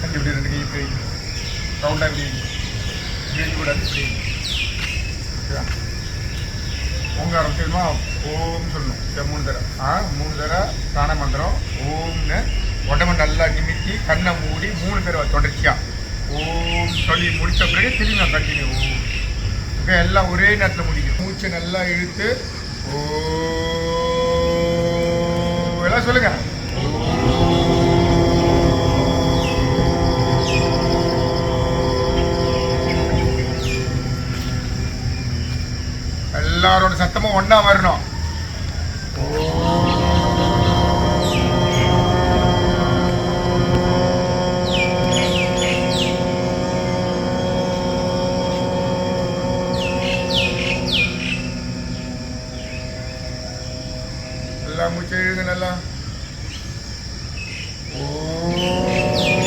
கட்டி இப்படி ரெண்டு கை இப்படி ரவுண்டாக இப்படி இப்படி கூட இப்படி ஓகேவா ஓங்காரம் தெரியுமா ஓம் சொல்லணும். இந்த மூணு தடவை. ஆ மூணு தடவை தான மந்திரம். ஓம்னு உடம்பு நல்லா நிமித்தி கண்ணை மூடி மூணு தடவை தொடர்ச்சியாக ஓம் சொல்லி முடித்த பிறகு திரும்பி நான் கண்டினியூ ஓம். ஓகே எல்லாம் ஒரே நேரத்தில் முடிக்கும் மூச்சை நல்லா இழுத்து ஓ எல்லாம் சொல்லுங்கள் எல்லாரோட சத்தமும் ஒன்றா வரணும். நல்லா மூச்சு எழுதுங்க நல்லா.